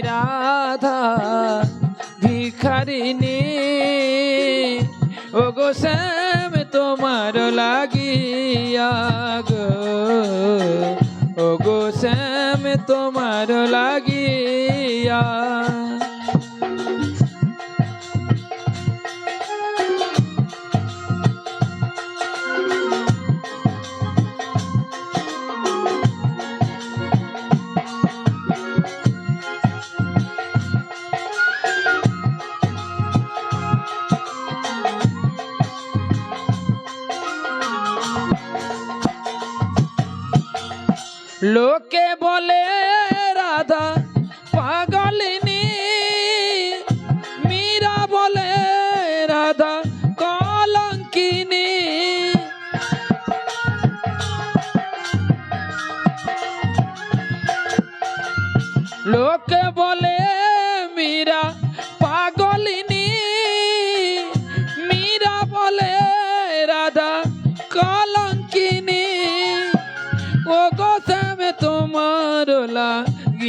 রাধা ভিখারিনী ও গো শ্যাম তোমার লাগিয়া গো। ও গো শ্যাম তোমার লাগিয়া লোকে বলে রাধা পাগলিনী। মীরা বলে রাধা কলঙ্কিনী। লোকে বলে মীরা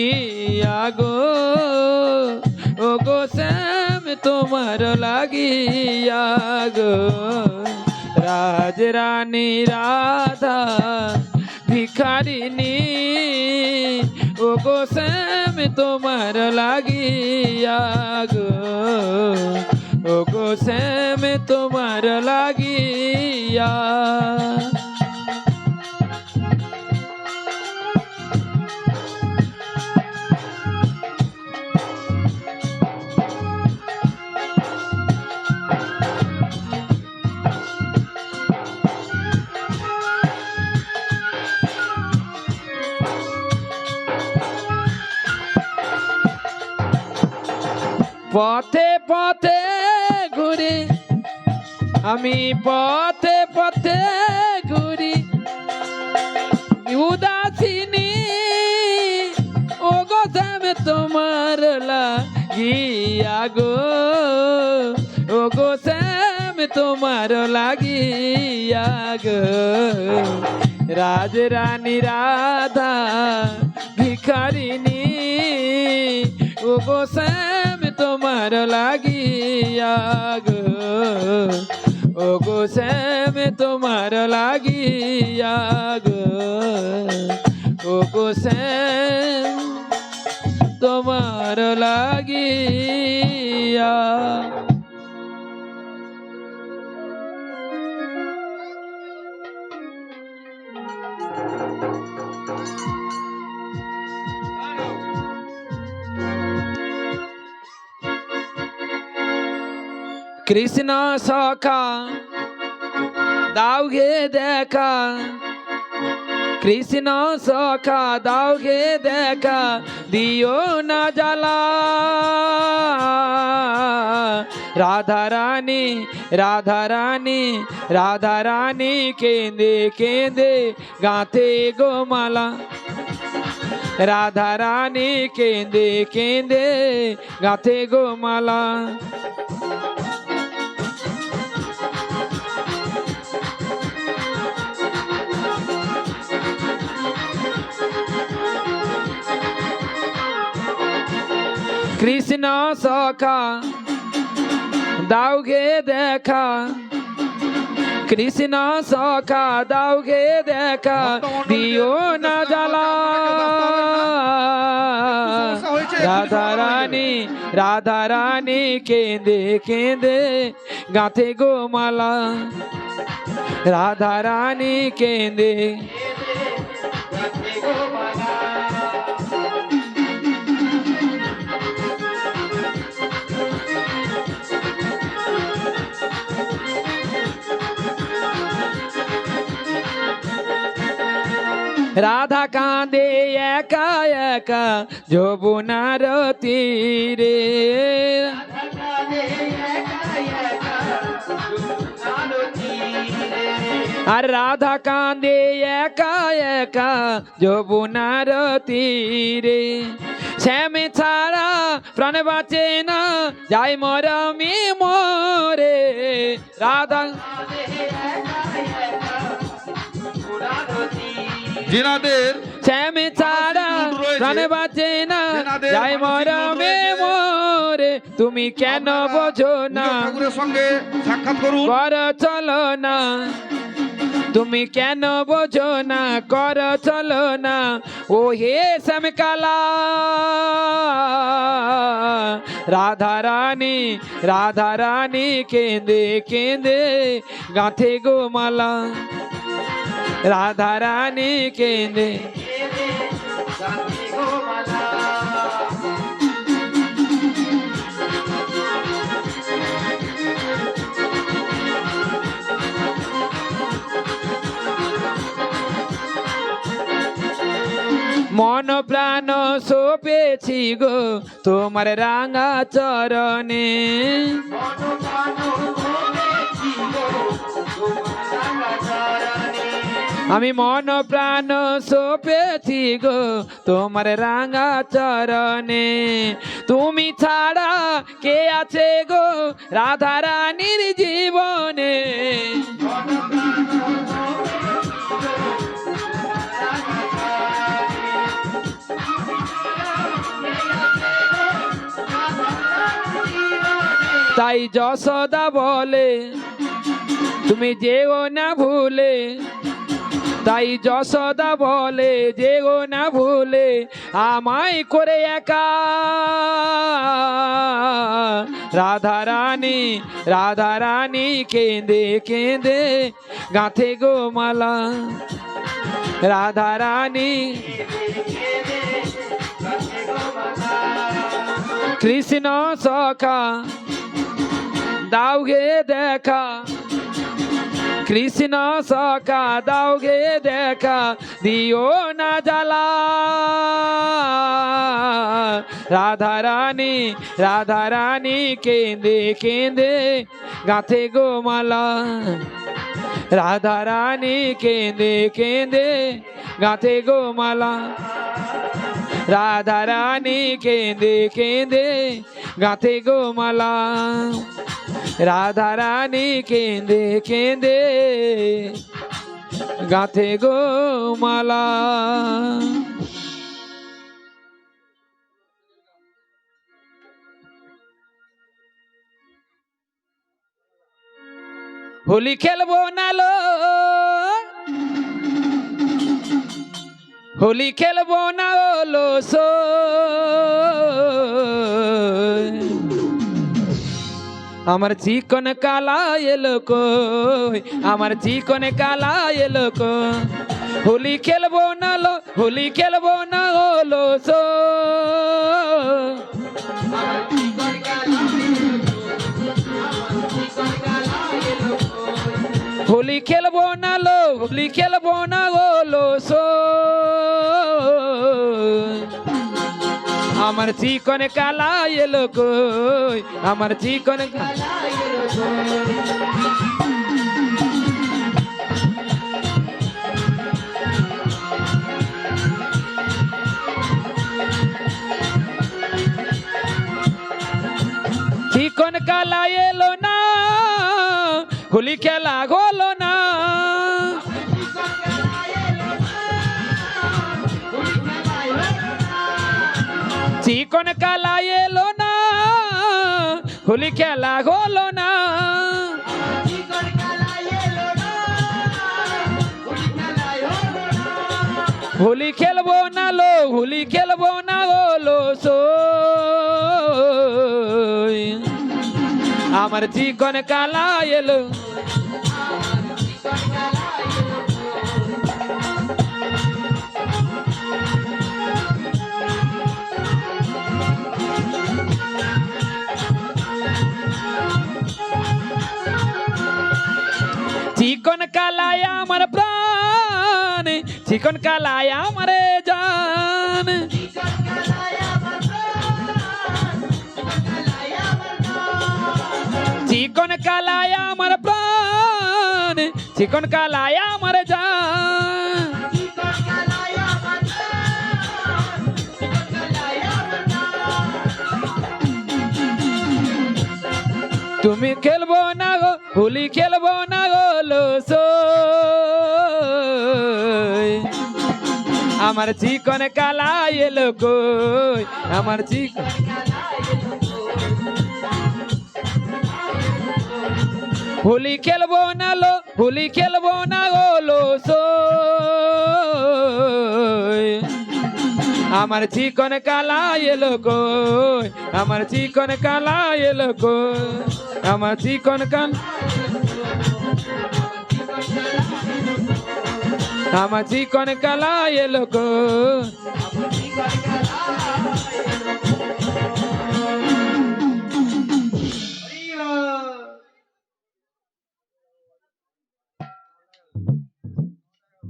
লাগিয়া গো ও গো শ্যাম তোমার লাগিয়া গো রাজ রানী রাধা ভিখারিনী ও গো শ্যাম তোমার লাগিয়া গো ও গো শ্যাম তোমার লাগিয়া পথে পথে ঘুরি। আমি পথে পথে ঘুরি। উদাসিনী ও গো শ্যাম তোমার লাগিয়া গো। ও গো শ্যাম তোমার লাগিয়া গো। রাজ রানী রাধা ভিখারিনী ও গো শ্যাম তোমার লাগিয়া গো ও গো শ্যাম তোমার লাগিয়া গো ও গো শ্যাম তোমার লাগিয়া কৃষ্ণ সখা দাও গে দেখা। কৃষ্ণ সখা দাও গে দেখা, দিও না জ্বালা। রাধা রানী রাধা রানী রাধা রানী কেঁদে কেঁদে গাঁথে গোমালা রাধা রানী কেঁদে কেঁদে গাঁথে গোমালা কৃষ্ণ সখা দাও গে দেখা। কৃষ্ণ সখা দাও গে দেখা। দিও না জ্বালা। রাধা রানী রাধা রানী, কেঁদে কেঁদে গাঁথে গোমালা। রাধা রানী, কেঁদে রাধা কাঁদে একা একা যবুনার তীরে আর রাধা কাঁদে একা একা যবুনার তীরে শ্যামে ছাড়া প্রাণ বাঁচে না, যাই মরমি মরে। রাধা যিনাদের শ্যামে ছাড়া প্রাণে বাঁচে না। যাই মরমে। মোরে তুমি কেন বোঝো না? ঠাকুরের সঙ্গে সাক্ষাৎ করুন। কর চলো না। তুমি কেন বোঝো না? কর চলো না। ও হে শ্যামকালা রাধা রানী রাধা রানী কেঁদে কেঁদে গাঁথে গো মালা। রাধা রানী কেঁদে মন প্রাণ সোপেছি গো তোমার রাঙা চরণে আমি মন প্রাণ সোপেছি গো তোমার রাঙা চরণে। তুমি ছাড়া কে আছে গো রাধা রানীর জীবনে? তাই যশোদা বলে, তুমি যেও না ভুলে। তাই যশোদা বলে যে গো না ভুলে, আমায় করে একা। রাধা রানী রাধা রানী কেঁদে কেঁদে গাঁথে গো মালা। রাধা রানী, কৃষ্ণ সখা দাও গে দেখা। কৃষ্ণ সখা দাও গে দেখা, দিও না জ্বালা। রাধা রানী রাধা রানী কেঁদে কেঁদে গাঁথে গো মালা। রাধা রানী কেঁদে কেঁদে গাঁথে গো মালা। রাধা কেঁদে কেঁদে গাঁথে গো রাধা রানী কেঁদে কেঁদে গাঁথে গো মালা। হোলি খেলব নালো হোলি খেলব না হলো সো। আমার চিকন কালা এলো কই? আমার চিকন কালা এলো কই? হোলি খেলব না লো, হোলি খেলব না হলো সো। হোলি খেলব না লো, হোলি খেলব না হলো সো। আমার চিকন কালা এলো কই আমার চিকন কালা এলো। চিকন কালা এলো না, হোলি খেলা হলো চিকন কালা এলো না, হোলি খেলা হলো না। হোলি খেলব না লো, হোলি খেলব না হলো সো আমার চিকন কালা এলো। চিকন কালায় আমার প্রাণ, চিকন কালায় আমার জান। চিকন কালায় আমার প্রাণ, চিকন কালায় আমার জান। তুমি খেলব হোলি খেলব না গো লোসো আমার চিকন কালা এলো কই? আমার চিকন হোলি খেলব না লো, হোলি খেলব না ও লো আমার চিকন কালা এলো কই? আমার চিকন কালা এলো কই? আমার চিকন কান। আমার চিকন কালা এলো